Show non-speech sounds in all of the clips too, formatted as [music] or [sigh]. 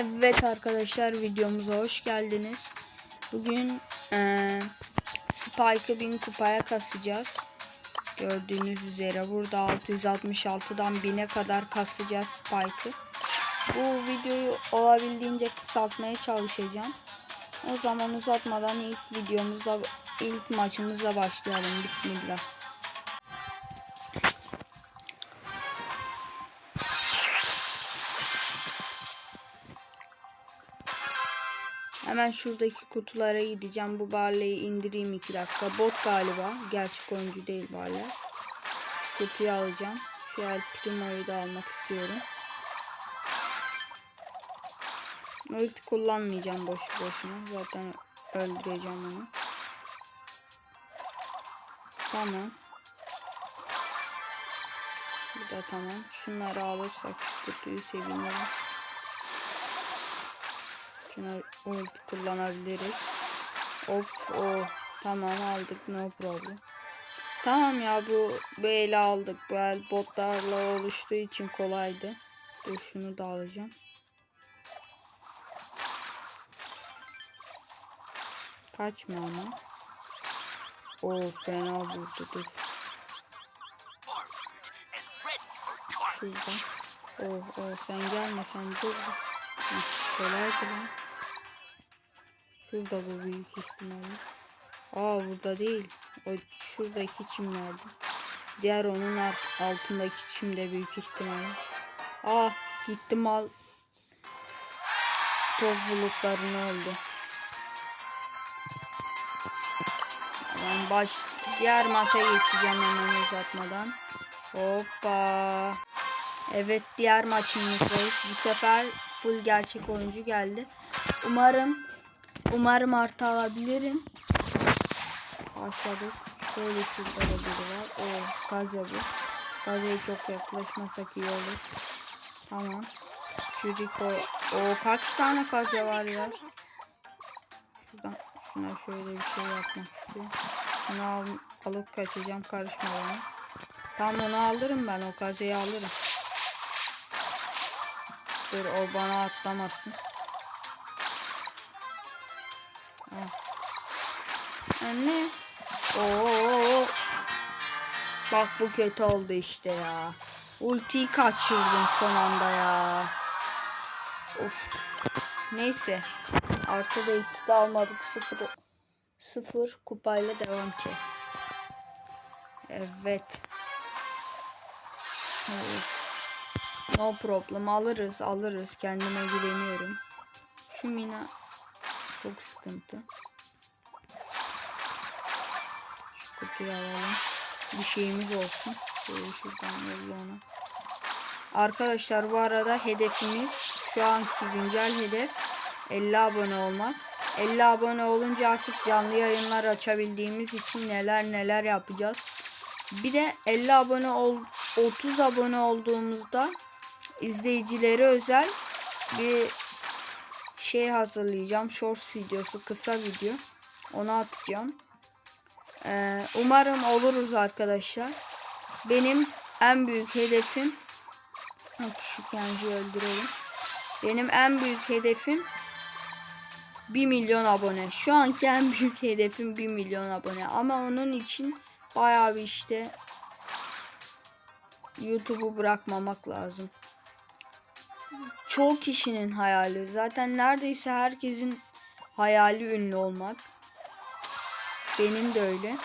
Evet arkadaşlar videomuza hoş geldiniz. Bugün eee Spike'ı 1000 kupaya kasacağız. Gördüğünüz üzere burada 666'dan 1000'e kadar kasacağız Spike'ı. Bu videoyu olabildiğince kısaltmaya çalışacağım. O zaman uzatmadan ilk videomuzla ilk maçımızla başlayalım. Bismillah. Hemen şuradaki kutulara gideceğim. Bu Barley'i indireyim 2 dakika. Bot galiba. Gerçek oyuncu değil Barley. Kutuyu alacağım. Şu El Primo'yu da almak istiyorum. Ulti kullanmayacağım boş boşuna. Zaten öldüreceğim onu. Tamam. Bu da tamam. Şunları alırsak kutuyu sevinirim. Şuna ulti kullanabiliriz. Of o tamam aldık no problem. Tamam ya bu bu aldık. Bu el botlarla oluştuğu için kolaydı. Dur şunu da alacağım. Kaçma ama. O fena vurdu dur. Şurada. Oh oh sen gelme sen dur. Kolaydı lan. Şurada bu büyük ihtimalle. Aa burada değil. O şuradaki çimlerde. Diğer onun altındaki çimde büyük ihtimalle. Aa gitti mal. Toz bulutlarını öldü. Ben baş diğer maça geçeceğim hemen uzatmadan. Hoppa. Evet diğer maçımızdayız. Bu sefer full gerçek oyuncu geldi. Umarım umarım artı alabilirim. Başladık. Şöyle şurada da biri var. O gaze bu. Gazeye çok yaklaşmasak iyi olur. Tamam. Şuriko. O kaç tane gaze var ya? Şuradan şuna şöyle bir şey yapmak istiyorum. Şunu al, alıp kaçacağım karışma bana. Tamam onu alırım ben o gazeyi alırım. Dur o bana atlamasın. Ah. Anne. Oo. Bak bu kötü oldu işte ya. Ultiyi kaçırdım son anda ya. Of. Neyse. Artı da ikisi de almadık. Sıfır, sıfır kupayla devam ki. Evet. Of. No problem alırız alırız kendime güveniyorum. Şu mina çok sıkıntı. Şu kutuyu alalım. Bir şeyimiz olsun. Şöyle şuradan ona. Arkadaşlar bu arada hedefimiz şu anki güncel hedef 50 abone olmak. 50 abone olunca artık canlı yayınlar açabildiğimiz için neler neler yapacağız. Bir de 50 abone ol 30 abone olduğumuzda izleyicilere özel bir şey hazırlayacağım. Shorts videosu, kısa video. Onu atacağım. Ee, umarım oluruz arkadaşlar. Benim en büyük hedefim şu kendi öldürelim. Benim en büyük hedefim 1 milyon abone. Şu anki en büyük hedefim 1 milyon abone. Ama onun için bayağı bir işte YouTube'u bırakmamak lazım. Çoğu kişinin hayali. Zaten neredeyse herkesin hayali ünlü olmak. Benim de öyle.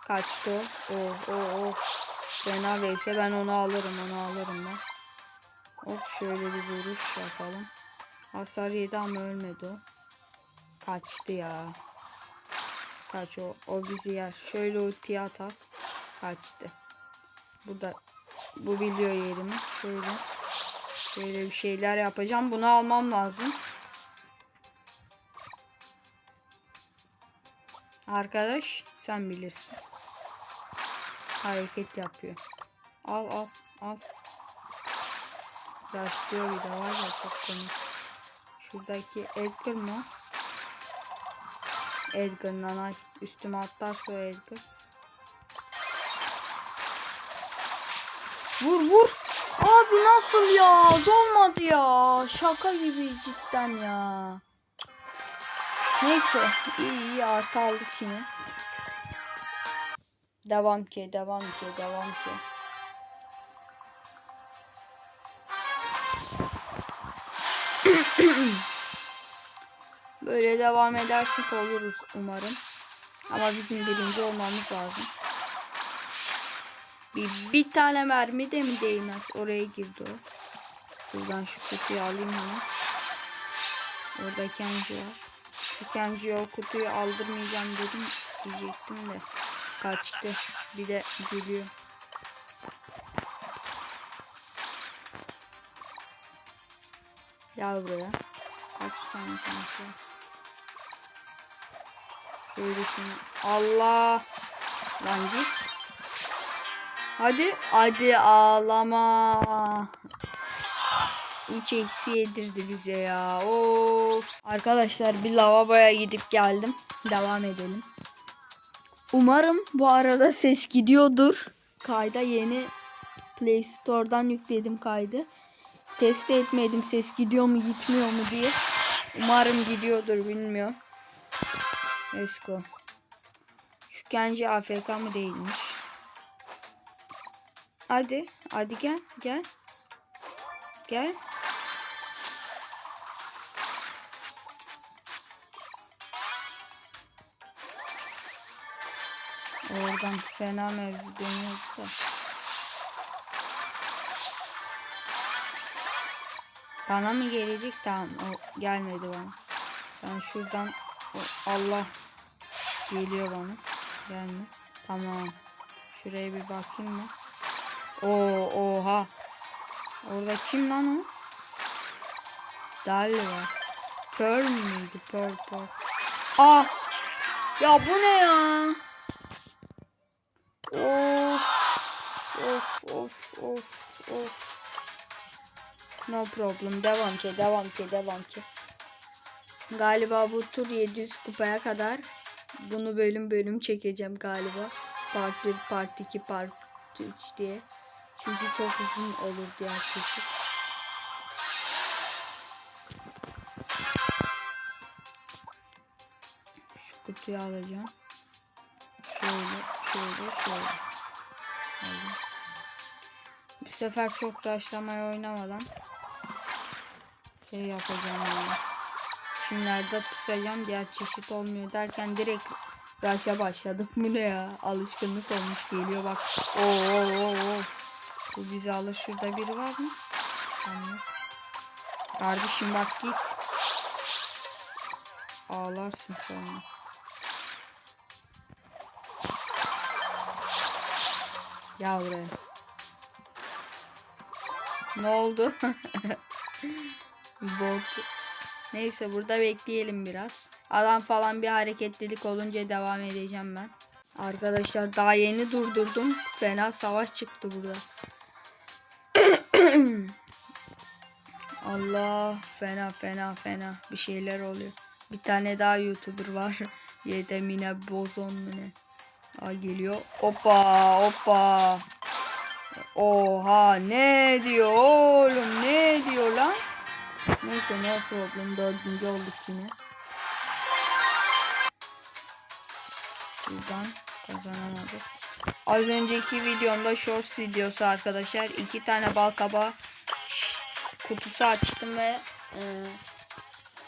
Kaçtı o. Oh oh oh. Fena veyse ben onu alırım onu alırım ben. Hop şöyle bir vuruş yapalım. Hasar yedi ama ölmedi o. Kaçtı ya. Kaç o. O bizi yer. Şöyle ultiye atak. Kaçtı. Bu da bu biliyor yerimi. Şöyle. Şöyle bir şeyler yapacağım. Bunu almam lazım. Arkadaş sen bilirsin. Hareket yapıyor. Al al al. Başlıyor bir de var ya çok komik. Şuradaki Edgar mı? Edgar nanay. Üstüme atlarsa Edgar. Vur vur. Abi nasıl ya? Dolmadı ya. Şaka gibi cidden ya. Neyse. iyi iyi artı aldık yine. Devam ki, devam ki, devam ki. Böyle devam edersek oluruz umarım. Ama bizim birinci olmamız lazım. Bir, bir tane mermi de mi değmez? Oraya girdi o. Buradan şu kutuyu alayım hemen. Orada Kenji var. Kenji'ye o kutuyu aldırmayacağım dedim diyecektim de. Kaçtı. Bir de gülüyor. Gel buraya. Kaç tane kanka. Şöyle. Allah. Lan git. Hadi. Hadi ağlama. 3 eksi yedirdi bize ya. Of. Arkadaşlar bir lavaboya gidip geldim. Devam edelim. Umarım bu arada ses gidiyordur. Kayda yeni Play Store'dan yükledim kaydı. Test etmedim ses gidiyor mu gitmiyor mu diye. Umarım gidiyordur bilmiyorum. Let's go. Şu Genci AFK mı değilmiş? Hadi. Hadi gel. Gel. Gel. Oradan fena mevzu dönüyordu da. Bana mı gelecek? Tamam. O gelmedi bana. Ben şuradan o- Allah geliyor bana. Gelme. Tamam. Şuraya bir bakayım mı? Oo, oha. Orada kim lan o? Dali var. Pearl miydi? Pearl, Pearl. Ah! Ya bu ne ya? Of. Of, of, of, of. No problem. Devam ki, devam ki, devam ki. Galiba bu tur 700 kupaya kadar bunu bölüm bölüm çekeceğim galiba. Part 1, Part 2, Part 3 diye. Çünkü çok uzun olur diğer çeşit. Şu kutuyu alacağım. Şöyle, şöyle, şöyle. Aldım. Bu sefer çok rushlamayı oynamadan şey yapacağım yani. Şimdilerde tutacağım diğer çeşit olmuyor derken direkt rush'a başladık. [laughs] Bu ne ya? Alışkınlık olmuş geliyor bak. Oo, oo, oo. Bu bizi alır. Şurada biri var mı? Tamam. Kardeşim bak git. Ağlarsın sonra. Gel. Ne oldu? [laughs] Bot. Neyse burada bekleyelim biraz. Adam falan bir hareketlilik olunca devam edeceğim ben. Arkadaşlar daha yeni durdurdum. Fena savaş çıktı burada. Allah fena fena fena bir şeyler oluyor. Bir tane daha YouTuber var. [laughs] Yedemine Bozon mu ne? Aa, geliyor. Hoppa hoppa. Oha ne diyor oğlum ne diyor lan? Neyse no problem dördüncü olduk yine. Buradan kazanamadık. Az önceki videomda shorts videosu arkadaşlar. iki tane bal kabağı kutusu açtım ve e,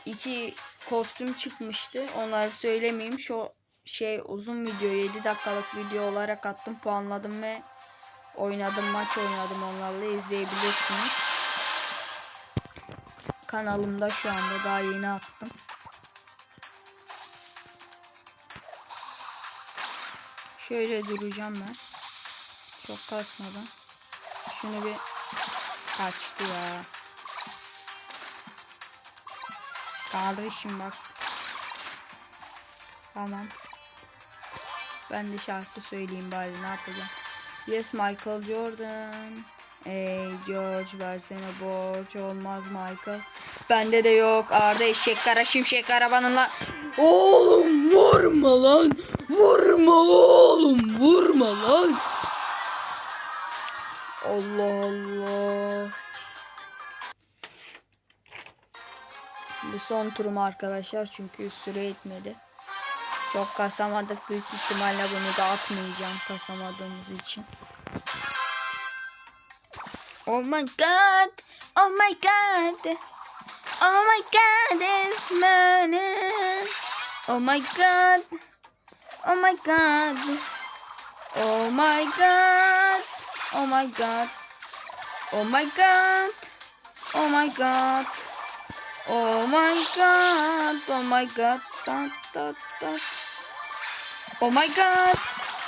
iki kostüm çıkmıştı. Onları söylemeyeyim. Şu şey uzun video 7 dakikalık video olarak attım puanladım ve oynadım maç oynadım onlarla izleyebilirsiniz. Kanalımda şu anda daha yeni attım. Şöyle duracağım ben. Çok kasmadan. Şunu bir kaçtı ya. Kardeşim bak. Tamam. Ben de şarkı söyleyeyim bari ne yapacağım. Yes Michael Jordan. Ey George versene borç olmaz Michael. Bende de yok Arda eşek kara şimşek arabanınla. Oğlum vurma lan. Vurma oğlum vurma lan. Allah Allah. Bu son turum arkadaşlar çünkü süre yetmedi. Çok kasamadık büyük ihtimalle bunu da atmayacağım kasamadığımız için. Oh my god. Oh my god. Oh my god it's morning. Oh my god. Oh my god. Oh my god. Oh my god. Oh my god. Oh my god. Oh my god. Oh my god. Da, da, da. Oh my god.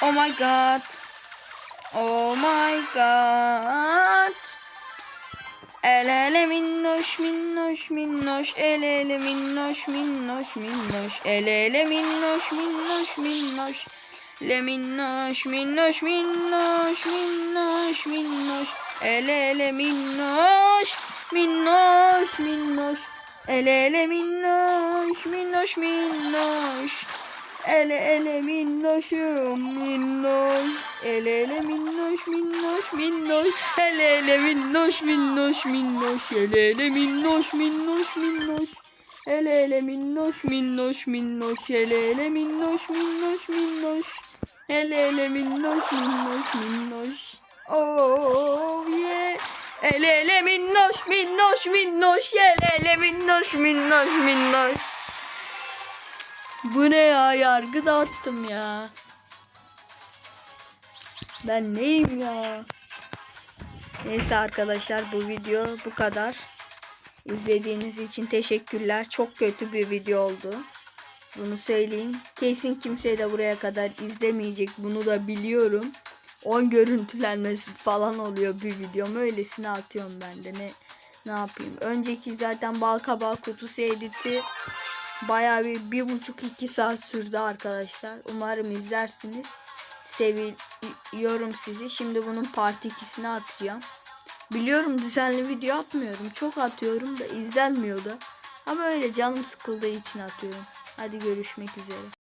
Oh my god. Oh my god. El ele minnoş minnoş minnoş el ele minnoş minnoş minnoş el ele minnoş minnoş minnoş le minnoş minnoş minnoş minnoş minnoş el ele minnoş minnoş minnoş el ele minnoş minnoş minnoş. Ele ele minnoşum minnoş. Ele ele minnoş minnoş minnoş. Ele ele minnoş minnoş minnoş. Ele ele minnoş minnoş minnoş. Ele ele minnoş minnoş minnoş. Ele ele minnoş minnoş minnoş. Ele ele minnoş minnoş minnoş. Oh yeah Ele ele minnoş minnoş minnoş Ele ele minnoş minnoş minnoş bu ne ya? Yargı dağıttım ya. Ben neyim ya? Neyse arkadaşlar bu video bu kadar. İzlediğiniz için teşekkürler. Çok kötü bir video oldu. Bunu söyleyeyim. Kesin kimse de buraya kadar izlemeyecek. Bunu da biliyorum. 10 görüntülenmesi falan oluyor bir videom. Öylesine atıyorum ben de. Ne ne yapayım? Önceki zaten bal kabağı kutusu editi Bayağı bir, bir buçuk iki saat sürdü arkadaşlar. Umarım izlersiniz. Seviyorum sizi. Şimdi bunun part 2'sini atacağım. Biliyorum düzenli video atmıyorum. Çok atıyorum da izlenmiyor da. Ama öyle canım sıkıldığı için atıyorum. Hadi görüşmek üzere.